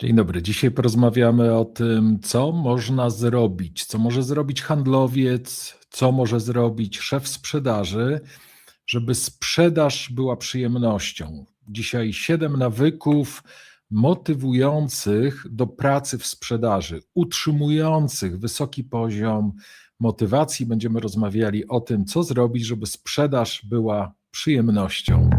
Dzień dobry. Dzisiaj porozmawiamy o tym, co można zrobić, co może zrobić handlowiec, co może zrobić szef sprzedaży, żeby sprzedaż była przyjemnością. Dzisiaj siedem nawyków motywujących do pracy w sprzedaży, utrzymujących wysoki poziom motywacji. Będziemy rozmawiali o tym, co zrobić, żeby sprzedaż była przyjemnością.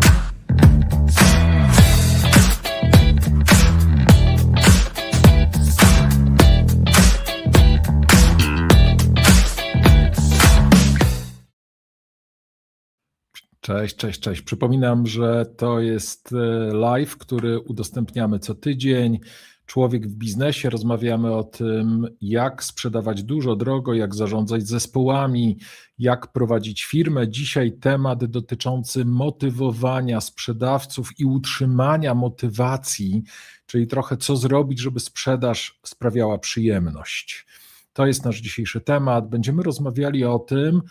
Cześć, cześć, cześć. Przypominam, że to jest e, live, który udostępniamy co tydzień. Człowiek w biznesie. Rozmawiamy o tym, jak sprzedawać dużo, drogo, jak zarządzać zespołami, jak prowadzić firmę. Dzisiaj temat dotyczący motywowania sprzedawców i utrzymania motywacji, czyli trochę co zrobić, żeby sprzedaż sprawiała przyjemność. To jest nasz dzisiejszy temat. Będziemy rozmawiali o tym,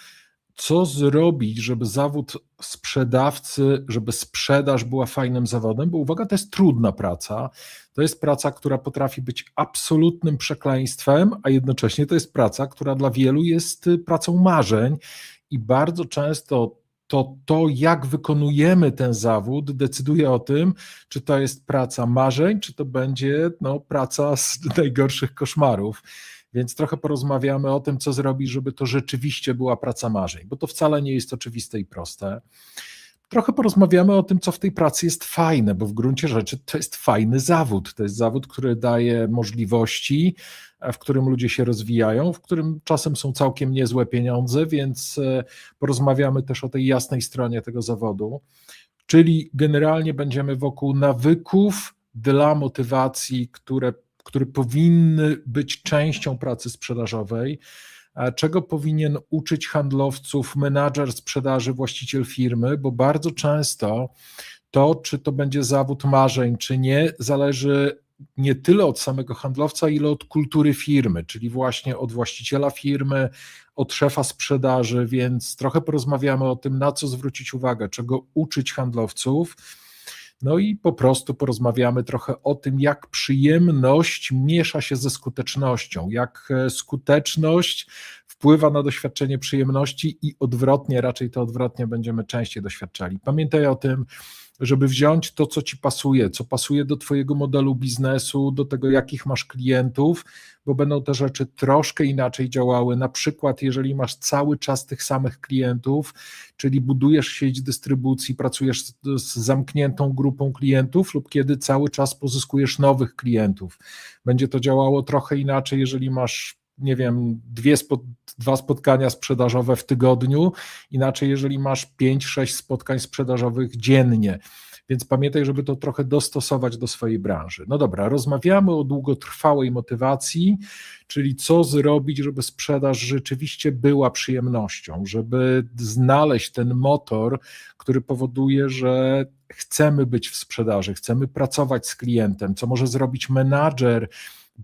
co zrobić, żeby zawód sprzedawcy, żeby sprzedaż była fajnym zawodem, bo uwaga, to jest trudna praca. To jest praca, która potrafi być absolutnym przekleństwem, a jednocześnie to jest praca, która dla wielu jest y, pracą marzeń i bardzo często to, to jak wykonujemy ten zawód, decyduje o tym, czy to jest praca marzeń, czy to będzie no, praca z najgorszych koszmarów. Więc trochę porozmawiamy o tym, co zrobić, żeby to rzeczywiście była praca marzeń, bo to wcale nie jest oczywiste i proste. Trochę porozmawiamy o tym, co w tej pracy jest fajne, bo w gruncie rzeczy to jest fajny zawód. To jest zawód, który daje możliwości, w którym ludzie się rozwijają, w którym czasem są całkiem niezłe pieniądze, więc e, porozmawiamy też o tej jasnej stronie tego zawodu. Czyli generalnie będziemy wokół nawyków dla motywacji, które które powinny być częścią pracy sprzedażowej, czego powinien uczyć handlowców menadżer sprzedaży, właściciel firmy, bo bardzo często to, czy to będzie zawód marzeń, czy nie, zależy nie tyle od samego handlowca, ile od kultury firmy, czyli właśnie od właściciela firmy, od szefa sprzedaży, więc trochę porozmawiamy o tym, na co zwrócić uwagę, czego uczyć handlowców no i po prostu porozmawiamy trochę o tym, jak przyjemność miesza się ze skutecznością, jak e, skuteczność wpływa na doświadczenie przyjemności i odwrotnie, raczej to odwrotnie będziemy częściej doświadczali. Pamiętaj o tym, żeby wziąć to, co ci pasuje, co pasuje do Twojego modelu biznesu, do tego, jakich masz klientów, bo będą te rzeczy troszkę inaczej działały. Na przykład, jeżeli masz cały czas tych samych klientów, czyli budujesz sieć dystrybucji, pracujesz z, zamkniętą grupą klientów, lub kiedy cały czas pozyskujesz nowych klientów. Będzie to działało trochę inaczej, jeżeli masz nie wiem, dwie dwa spotkania sprzedażowe w tygodniu, inaczej jeżeli masz pięć, sześć spotkań sprzedażowych dziennie. Więc pamiętaj, żeby to trochę dostosować do swojej branży. No dobra, rozmawiamy o długotrwałej motywacji, czyli co zrobić, żeby sprzedaż rzeczywiście była przyjemnością, żeby znaleźć ten motor, który powoduje, że chcemy być w sprzedaży, chcemy pracować z klientem, co może zrobić menadżer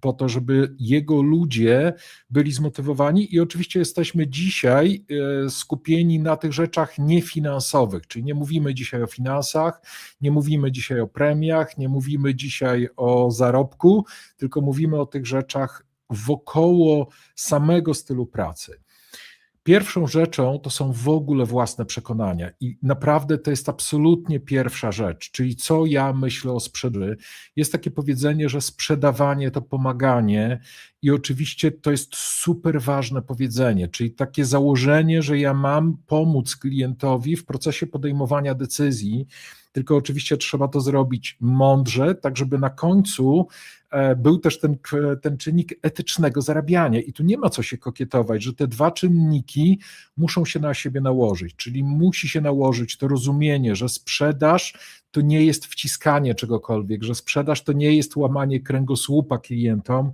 po to, żeby jego ludzie byli zmotywowani i oczywiście jesteśmy dzisiaj e, skupieni na tych rzeczach niefinansowych, czyli nie mówimy dzisiaj o finansach, nie mówimy dzisiaj o premiach, nie mówimy dzisiaj o zarobku, tylko mówimy o tych rzeczach wokoło samego stylu pracy. Pierwszą rzeczą to są w ogóle własne przekonania i naprawdę to jest absolutnie pierwsza rzecz, czyli co ja myślę o sprzedaży. Jest takie powiedzenie, że sprzedawanie to pomaganie i oczywiście to jest super ważne powiedzenie, czyli takie założenie, że ja mam pomóc klientowi w procesie podejmowania decyzji, tylko oczywiście trzeba to zrobić mądrze, tak żeby na końcu e, był też ten, ten czynnik etycznego zarabiania. I tu nie ma co się kokietować, że te dwa czynniki muszą się na siebie nałożyć, czyli musi się nałożyć to rozumienie, że sprzedaż to nie jest wciskanie czegokolwiek, że sprzedaż to nie jest łamanie kręgosłupa klientom,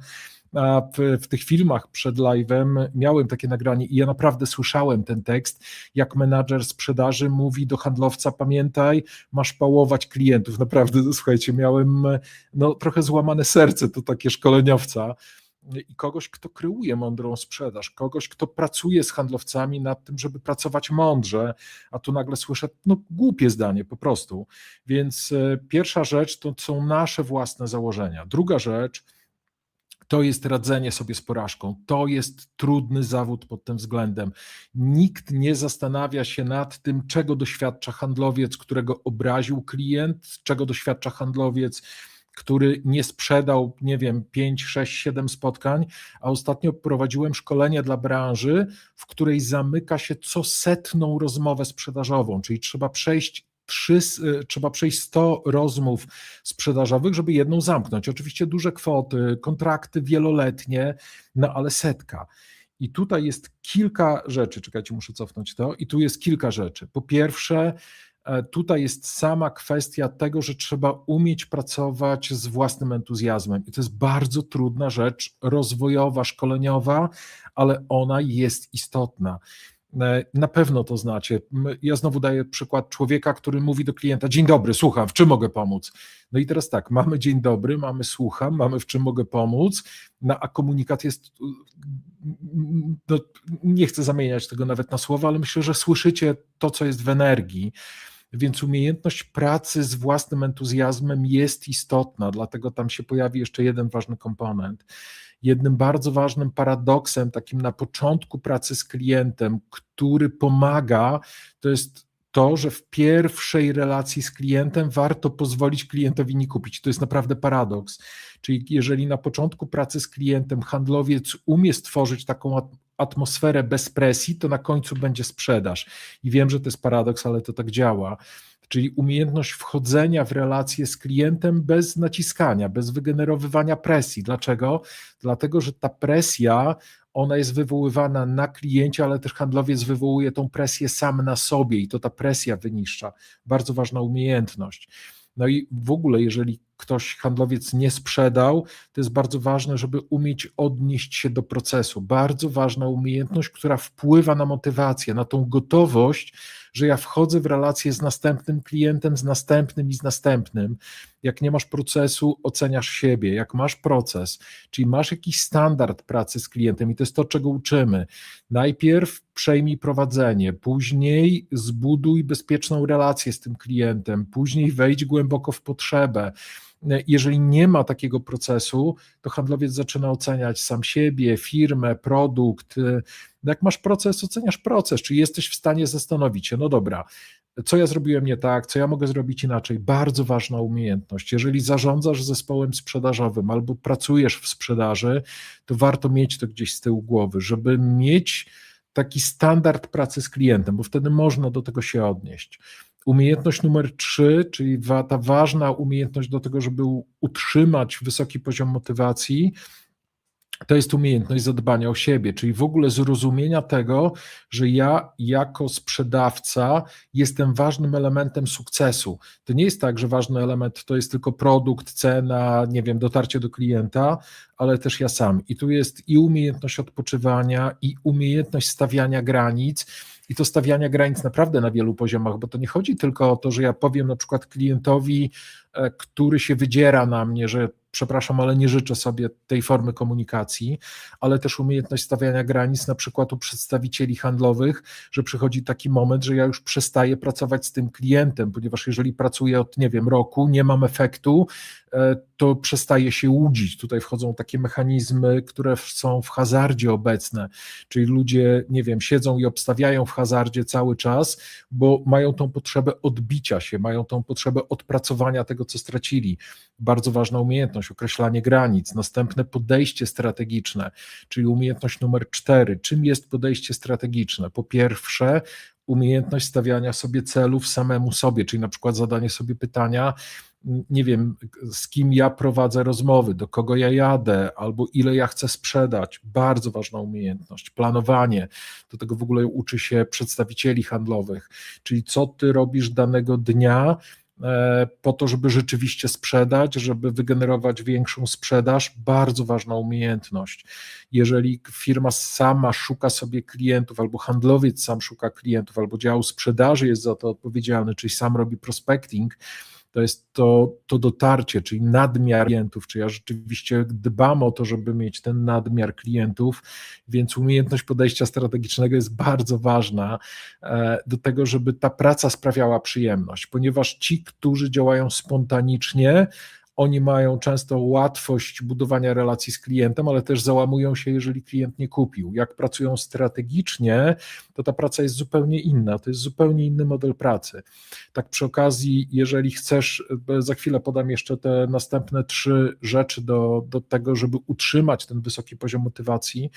w, w, tych filmach przed live'em miałem takie nagranie i ja naprawdę słyszałem ten tekst, jak menadżer sprzedaży mówi do handlowca, pamiętaj, masz pałować klientów. Naprawdę, słuchajcie, miałem no, trochę złamane serce, to takie szkoleniowca, i kogoś, kto kreuje mądrą sprzedaż, kogoś, kto pracuje z handlowcami nad tym, żeby pracować mądrze, a tu nagle słyszę, no głupie zdanie po prostu. Więc e, pierwsza rzecz to są nasze własne założenia. Druga rzecz, to jest radzenie sobie z porażką. To jest trudny zawód pod tym względem. Nikt nie zastanawia się nad tym, czego doświadcza handlowiec, którego obraził klient, czego doświadcza handlowiec, który nie sprzedał, nie wiem, 5, 6, 7 spotkań, a ostatnio prowadziłem szkolenie dla branży, w której zamyka się co setną rozmowę sprzedażową, czyli trzeba przejść trzy, y, trzeba przejść 100 rozmów sprzedażowych, żeby jedną zamknąć. Oczywiście duże kwoty, kontrakty wieloletnie, no ale setka. I tutaj jest kilka rzeczy, czekajcie, muszę cofnąć to, i tu jest kilka rzeczy. Po pierwsze, e, tutaj jest sama kwestia tego, że trzeba umieć pracować z własnym entuzjazmem. I to jest bardzo trudna rzecz rozwojowa, szkoleniowa, ale ona jest istotna. E, na pewno to znacie. Ja znowu daję przykład człowieka, który mówi do klienta: Dzień dobry, słucham, w czym mogę pomóc? No i teraz tak, mamy dzień dobry, mamy słucham, mamy w czym mogę pomóc, no, a komunikat jest. No, nie chcę zamieniać tego nawet na słowa, ale myślę, że słyszycie to, co jest w energii. Więc umiejętność pracy z własnym entuzjazmem jest istotna, dlatego tam się pojawi jeszcze jeden ważny komponent jednym bardzo ważnym paradoksem, takim na początku pracy z klientem, który pomaga, to jest to, że w pierwszej relacji z klientem warto pozwolić klientowi nie kupić. To jest naprawdę paradoks. Czyli jeżeli na początku pracy z klientem handlowiec umie stworzyć taką atmosferę bez presji, to na końcu będzie sprzedaż. I wiem, że to jest paradoks, ale to tak działa czyli umiejętność wchodzenia w relacje z klientem bez naciskania, bez wygenerowywania presji. Dlaczego? Dlatego, że ta presja, ona jest wywoływana na kliencie, ale też handlowiec wywołuje tą presję sam na sobie i to ta presja wyniszcza. Bardzo ważna umiejętność. No i w ogóle, jeżeli ktoś, handlowiec nie sprzedał, to jest bardzo ważne, żeby umieć odnieść się do procesu. Bardzo ważna umiejętność, która wpływa na motywację, na tą gotowość, że ja wchodzę w relację z następnym klientem, z następnym i z następnym. Jak nie masz procesu, oceniasz siebie. Jak masz proces, czyli masz jakiś standard pracy z klientem, i to jest to, czego uczymy. Najpierw przejmij prowadzenie, później zbuduj bezpieczną relację z tym klientem, później wejdź głęboko w potrzebę jeżeli nie ma takiego procesu, to handlowiec zaczyna oceniać sam siebie, firmę, produkt. Jak masz proces, oceniasz proces, czy jesteś w stanie zastanowić się, no dobra, co ja zrobiłem nie tak, co ja mogę zrobić inaczej. Bardzo ważna umiejętność. Jeżeli zarządzasz zespołem sprzedażowym albo pracujesz w sprzedaży, to warto mieć to gdzieś z tyłu głowy, żeby mieć taki standard pracy z klientem, bo wtedy można do tego się odnieść. Umiejętność numer trzy, czyli ta ważna umiejętność do tego, żeby utrzymać wysoki poziom motywacji, to jest umiejętność zadbania o siebie, czyli w ogóle zrozumienia tego, że ja jako sprzedawca jestem ważnym elementem sukcesu. To nie jest tak, że ważny element to jest tylko produkt, cena, nie wiem, dotarcie do klienta, ale też ja sam. I tu jest i umiejętność odpoczywania, i umiejętność stawiania granic i to stawiania granic naprawdę na wielu poziomach, bo to nie chodzi tylko o to, że ja powiem na przykład klientowi, e, który się wydziera na mnie, że przepraszam, ale nie życzę sobie tej formy komunikacji, ale też umiejętność stawiania granic, na przykład u przedstawicieli handlowych, że przychodzi taki moment, że ja już przestaję pracować z tym klientem, ponieważ jeżeli pracuję od, nie wiem, roku, nie mam efektu, e, to przestaje się łudzić. Tutaj wchodzą takie mechanizmy, które są w hazardzie obecne, czyli ludzie, nie wiem, siedzą i obstawiają w hazardzie cały czas, bo mają tą potrzebę odbicia się, mają tą potrzebę odpracowania tego, co stracili. Bardzo ważna umiejętność, określanie granic. Następne podejście strategiczne, czyli umiejętność numer cztery. Czym jest podejście strategiczne? Po pierwsze, umiejętność stawiania sobie celów samemu sobie, czyli na przykład zadanie sobie pytania, nie wiem, z kim ja prowadzę rozmowy, do kogo ja jadę, albo ile ja chcę sprzedać. Bardzo ważna umiejętność. Planowanie. Do tego w ogóle uczy się przedstawicieli handlowych, czyli co ty robisz danego dnia, po to, żeby rzeczywiście sprzedać, żeby wygenerować większą sprzedaż, bardzo ważna umiejętność. Jeżeli firma sama szuka sobie klientów, albo handlowiec sam szuka klientów, albo dział sprzedaży jest za to odpowiedzialny, czyli sam robi prospecting, to jest to, to dotarcie, czyli nadmiar klientów, czy ja rzeczywiście dbam o to, żeby mieć ten nadmiar klientów, więc umiejętność podejścia strategicznego jest bardzo ważna e, do tego, żeby ta praca sprawiała przyjemność, ponieważ ci, którzy działają spontanicznie, oni mają często łatwość budowania relacji z klientem, ale też załamują się, jeżeli klient nie kupił. Jak pracują strategicznie, to ta praca jest zupełnie inna, to jest zupełnie inny model pracy. Tak przy okazji, jeżeli chcesz, za chwilę podam jeszcze te następne trzy rzeczy do, do tego, żeby utrzymać ten wysoki poziom motywacji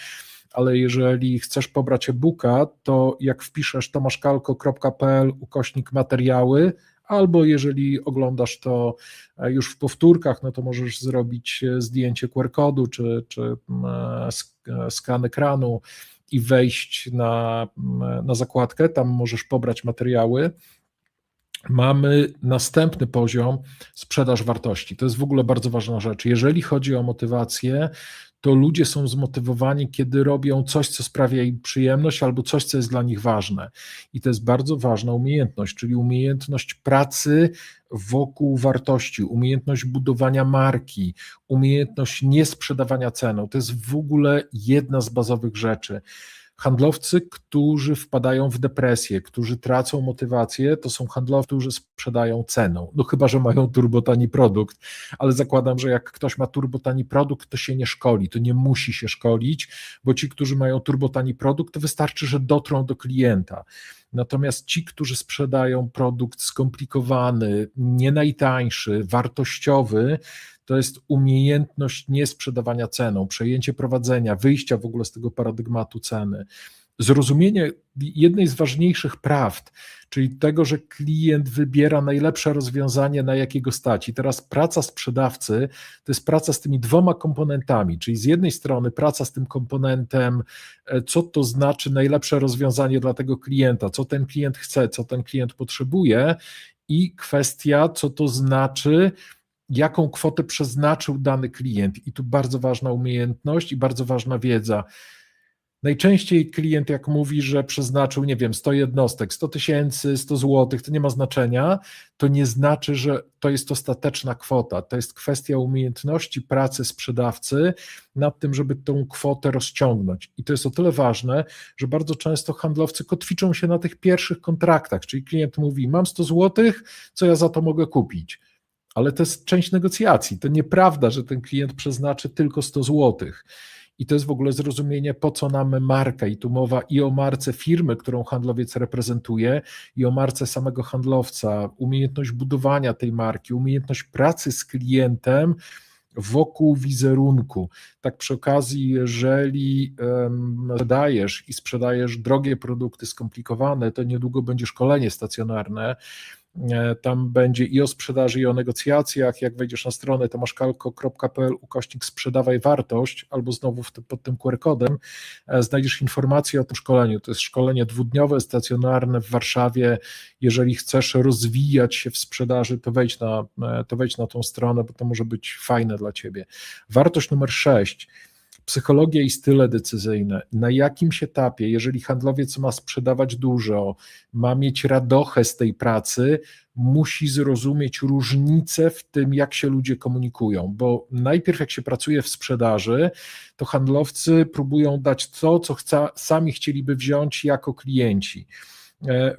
ale jeżeli chcesz pobrać e-booka, to jak wpiszesz tomaszkalko.pl ukośnik materiały, albo jeżeli oglądasz to e, już w powtórkach, no to możesz zrobić e, zdjęcie QR-kodu czy, czy e, skan ekranu i wejść na, na zakładkę, tam możesz pobrać materiały. Mamy następny poziom sprzedaż wartości. To jest w ogóle bardzo ważna rzecz. Jeżeli chodzi o motywację, to ludzie są zmotywowani, kiedy robią coś, co sprawia im przyjemność, albo coś, co jest dla nich ważne. I to jest bardzo ważna umiejętność, czyli umiejętność pracy wokół wartości, umiejętność budowania marki, umiejętność niesprzedawania ceną. To jest w ogóle jedna z bazowych rzeczy. Handlowcy, którzy wpadają w depresję, którzy tracą motywację, to są handlowcy, którzy sprzedają ceną. No chyba, że mają turbotani produkt, ale zakładam, że jak ktoś ma turbotani produkt, to się nie szkoli, to nie musi się szkolić, bo ci, którzy mają turbotani produkt, to wystarczy, że dotrą do klienta. Natomiast ci, którzy sprzedają produkt skomplikowany, nie najtańszy, wartościowy, to jest umiejętność niesprzedawania ceną, przejęcie prowadzenia, wyjścia w ogóle z tego paradygmatu ceny, zrozumienie jednej z ważniejszych prawd, czyli tego, że klient wybiera najlepsze rozwiązanie, na jakiego stać. I teraz praca sprzedawcy to jest praca z tymi dwoma komponentami, czyli z jednej strony praca z tym komponentem, e, co to znaczy najlepsze rozwiązanie dla tego klienta, co ten klient chce, co ten klient potrzebuje, i kwestia, co to znaczy jaką kwotę przeznaczył dany klient. I tu bardzo ważna umiejętność i bardzo ważna wiedza. Najczęściej klient, jak mówi, że przeznaczył, nie wiem, 100 jednostek, 100 tysięcy, 100 złotych, to nie ma znaczenia, to nie znaczy, że to jest ostateczna kwota. To jest kwestia umiejętności pracy sprzedawcy nad tym, żeby tą kwotę rozciągnąć. I to jest o tyle ważne, że bardzo często handlowcy kotwiczą się na tych pierwszych kontraktach, czyli klient mówi: Mam 100 złotych, co ja za to mogę kupić? Ale to jest część negocjacji. To nieprawda, że ten klient przeznaczy tylko 100 zł. I to jest w ogóle zrozumienie, po co nam marka. I tu mowa i o marce firmy, którą handlowiec reprezentuje, i o marce samego handlowca, umiejętność budowania tej marki, umiejętność pracy z klientem wokół wizerunku. Tak przy okazji, jeżeli um, sprzedajesz i sprzedajesz drogie produkty skomplikowane, to niedługo będzie szkolenie stacjonarne tam będzie i o sprzedaży, i o negocjacjach. Jak wejdziesz na stronę tomaszkalko.pl ukośnik sprzedawaj wartość, albo znowu pod tym QR-kodem, e, znajdziesz informacje o tym szkoleniu. To jest szkolenie dwudniowe, stacjonarne w Warszawie. Jeżeli chcesz rozwijać się w sprzedaży, to wejdź na, e, to wejdź na tą stronę, bo to może być fajne dla Ciebie. Wartość numer 6 psychologia i style decyzyjne, na jakimś etapie, jeżeli handlowiec ma sprzedawać dużo, ma mieć radochę z tej pracy, musi zrozumieć różnice w tym, jak się ludzie komunikują, bo najpierw jak się pracuje w sprzedaży, to handlowcy próbują dać to, co chca, sami chcieliby wziąć jako klienci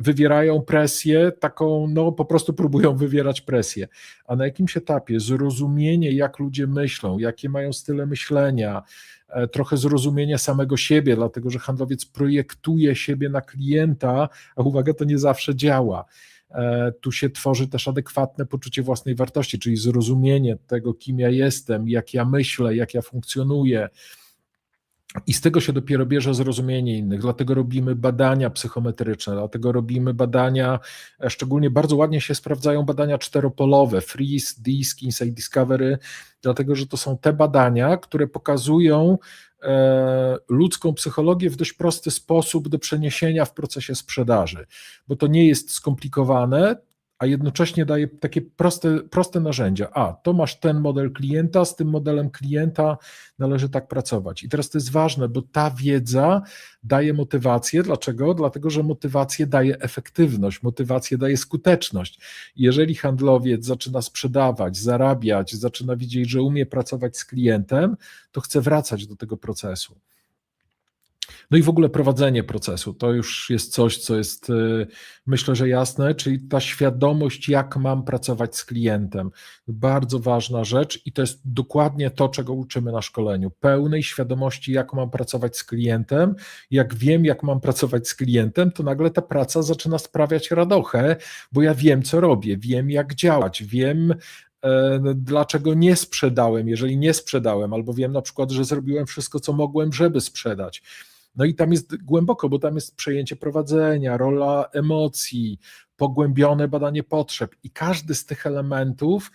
wywierają presję, taką, no po prostu próbują wywierać presję. A na jakimś etapie zrozumienie, jak ludzie myślą, jakie mają style myślenia, E, trochę zrozumienia samego siebie, dlatego że handlowiec projektuje siebie na klienta, a uwaga, to nie zawsze działa. E, tu się tworzy też adekwatne poczucie własnej wartości, czyli zrozumienie tego, kim ja jestem, jak ja myślę, jak ja funkcjonuję i z tego się dopiero bierze zrozumienie innych, dlatego robimy badania psychometryczne, dlatego robimy badania, e, szczególnie bardzo ładnie się sprawdzają badania czteropolowe, Freeze, DISC, Insight Discovery, dlatego że to są te badania, które pokazują e, ludzką psychologię w dość prosty sposób do przeniesienia w procesie sprzedaży, bo to nie jest skomplikowane, a jednocześnie daje takie proste, proste narzędzia. A, to masz ten model klienta, z tym modelem klienta należy tak pracować. I teraz to jest ważne, bo ta wiedza daje motywację. Dlaczego? Dlatego, że motywację daje efektywność, motywację daje skuteczność. Jeżeli handlowiec zaczyna sprzedawać, zarabiać, zaczyna widzieć, że umie pracować z klientem, to chce wracać do tego procesu. No i w ogóle prowadzenie procesu to już jest coś, co jest y, myślę, że jasne, czyli ta świadomość, jak mam pracować z klientem. Bardzo ważna rzecz i to jest dokładnie to, czego uczymy na szkoleniu. Pełnej świadomości, jak mam pracować z klientem. Jak wiem, jak mam pracować z klientem, to nagle ta praca zaczyna sprawiać radochę, bo ja wiem, co robię, wiem, jak działać, wiem, e, dlaczego nie sprzedałem, jeżeli nie sprzedałem, albo wiem na przykład, że zrobiłem wszystko, co mogłem, żeby sprzedać. No i tam jest głęboko, bo tam jest przejęcie prowadzenia, rola emocji, pogłębione badanie potrzeb i każdy z tych elementów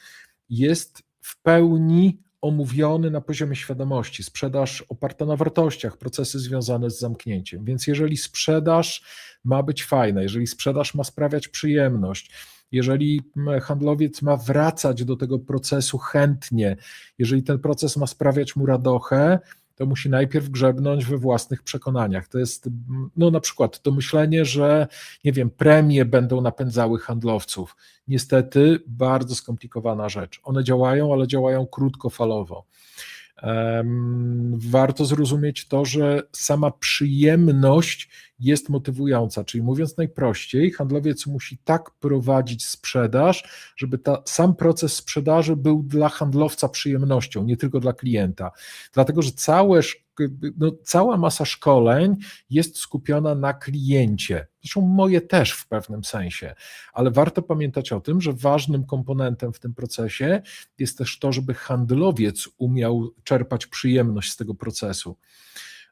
jest w pełni omówiony na poziomie świadomości. Sprzedaż oparta na wartościach, procesy związane z zamknięciem. Więc jeżeli sprzedaż ma być fajna, jeżeli sprzedaż ma sprawiać przyjemność, jeżeli handlowiec ma wracać do tego procesu chętnie, jeżeli ten proces ma sprawiać mu radochę, to musi najpierw grzebnąć we własnych przekonaniach. To jest, no na przykład to myślenie, że nie wiem, premie będą napędzały handlowców. Niestety bardzo skomplikowana rzecz. One działają, ale działają krótkofalowo. Warto zrozumieć to, że sama przyjemność jest motywująca, czyli mówiąc najprościej, handlowiec musi tak prowadzić sprzedaż, żeby ta, sam proces sprzedaży był dla handlowca przyjemnością, nie tylko dla klienta. Dlatego, że całe no, cała masa szkoleń jest skupiona na kliencie. Zresztą moje też w pewnym sensie, ale warto pamiętać o tym, że ważnym komponentem w tym procesie jest też to, żeby handlowiec umiał czerpać przyjemność z tego procesu.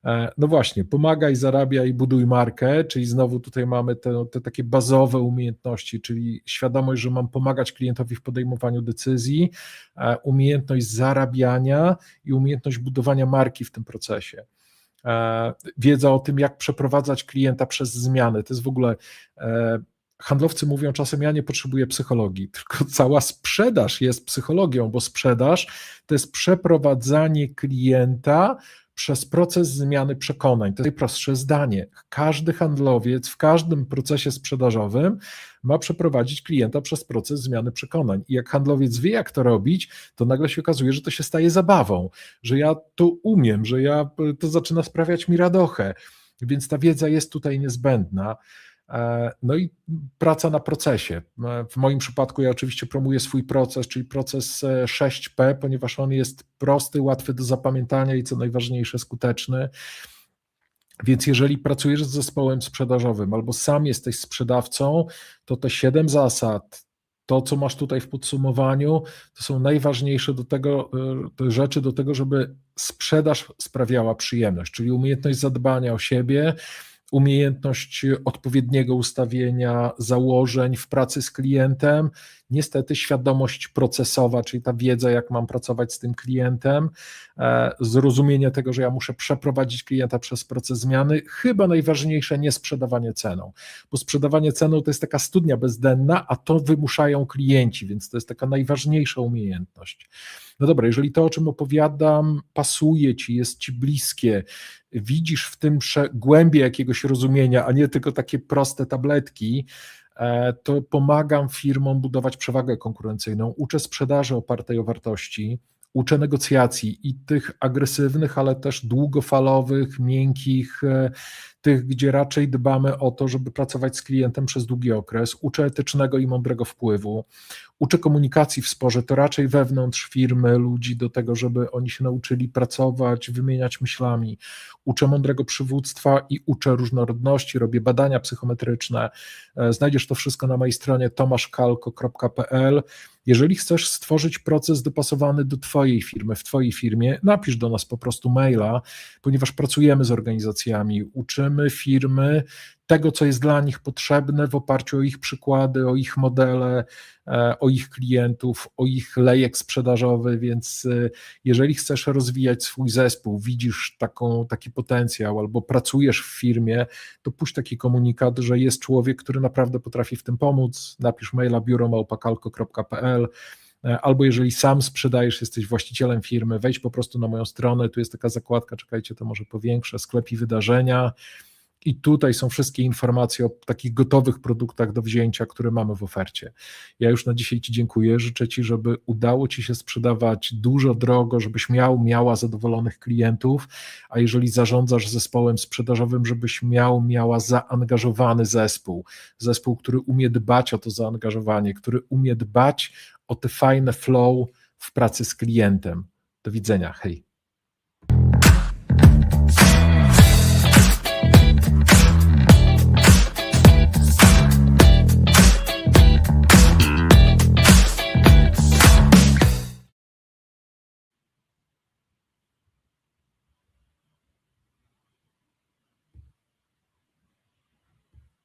E, no właśnie, pomagaj, zarabiaj, buduj markę, czyli znowu tutaj mamy te, te, takie bazowe umiejętności, czyli świadomość, że mam pomagać klientowi w podejmowaniu decyzji, e, umiejętność zarabiania i umiejętność budowania marki w tym procesie. E, wiedza o tym, jak przeprowadzać klienta przez zmiany. To jest w ogóle handlowcy mówią czasem, ja nie potrzebuję psychologii, tylko cała sprzedaż jest psychologią, bo sprzedaż to jest przeprowadzanie klienta przez proces zmiany przekonań. To jest najprostsze zdanie. Każdy handlowiec w każdym procesie sprzedażowym ma przeprowadzić klienta przez proces zmiany przekonań. I jak handlowiec wie, jak to robić, to nagle się okazuje, że to się staje zabawą, że ja to umiem, że ja to zaczyna sprawiać mi radochę. Więc ta wiedza jest tutaj niezbędna. E, no i praca na procesie. E, w moim przypadku ja oczywiście promuję swój proces, czyli proces 6P, e, ponieważ on jest prosty, łatwy do zapamiętania i co najważniejsze, skuteczny. Więc jeżeli pracujesz z zespołem sprzedażowym albo sam jesteś sprzedawcą, to te siedem zasad, to co masz tutaj w podsumowaniu, to są najważniejsze do tego, te rzeczy do tego, żeby sprzedaż sprawiała przyjemność, czyli umiejętność zadbania o siebie, umiejętność odpowiedniego ustawienia założeń w pracy z klientem, niestety świadomość procesowa, czyli ta wiedza, jak mam pracować z tym klientem, e, zrozumienie tego, że ja muszę przeprowadzić klienta przez proces zmiany, chyba najważniejsze nie sprzedawanie ceną, bo sprzedawanie ceną to jest taka studnia bezdenna, a to wymuszają klienci, więc to jest taka najważniejsza umiejętność. No dobra, jeżeli to, o czym opowiadam, pasuje ci, jest ci bliskie, widzisz w tym głębie jakiegoś rozumienia, a nie tylko takie proste tabletki, e, to pomagam firmom budować przewagę konkurencyjną, uczę sprzedaży opartej o wartości, uczę negocjacji i tych agresywnych, ale też długofalowych, miękkich, e, tych, gdzie raczej dbamy o to, żeby pracować z klientem przez długi okres, uczę etycznego i mądrego wpływu, uczę komunikacji w sporze, to raczej wewnątrz firmy ludzi do tego, żeby oni się nauczyli pracować, wymieniać myślami, uczę mądrego przywództwa i uczę różnorodności, robię badania psychometryczne, e, znajdziesz to wszystko na mojej stronie tomaszkalko.pl jeżeli chcesz stworzyć proces dopasowany do Twojej firmy, w Twojej firmie, napisz do nas po prostu maila, ponieważ pracujemy z organizacjami, uczymy firmy tego, co jest dla nich potrzebne w oparciu o ich przykłady, o ich modele, e, o ich klientów, o ich lejek sprzedażowy, więc e, jeżeli chcesz rozwijać swój zespół, widzisz taką, taki potencjał albo pracujesz w firmie, to puść taki komunikat, że jest człowiek, który naprawdę potrafi w tym pomóc, napisz maila biuromałpakalko.pl e, albo jeżeli sam sprzedajesz, jesteś właścicielem firmy, wejdź po prostu na moją stronę, tu jest taka zakładka, czekajcie, to może powiększę, sklep i wydarzenia, i tutaj są wszystkie informacje o takich gotowych produktach do wzięcia, które mamy w ofercie. Ja już na dzisiaj Ci dziękuję. Życzę Ci, żeby udało Ci się sprzedawać dużo, drogo, żebyś miał, miała zadowolonych klientów, a jeżeli zarządzasz zespołem sprzedażowym, żebyś miał, miała zaangażowany zespół. Zespół, który umie dbać o to zaangażowanie, który umie dbać o te fajne flow w pracy z klientem. Do widzenia. Hej.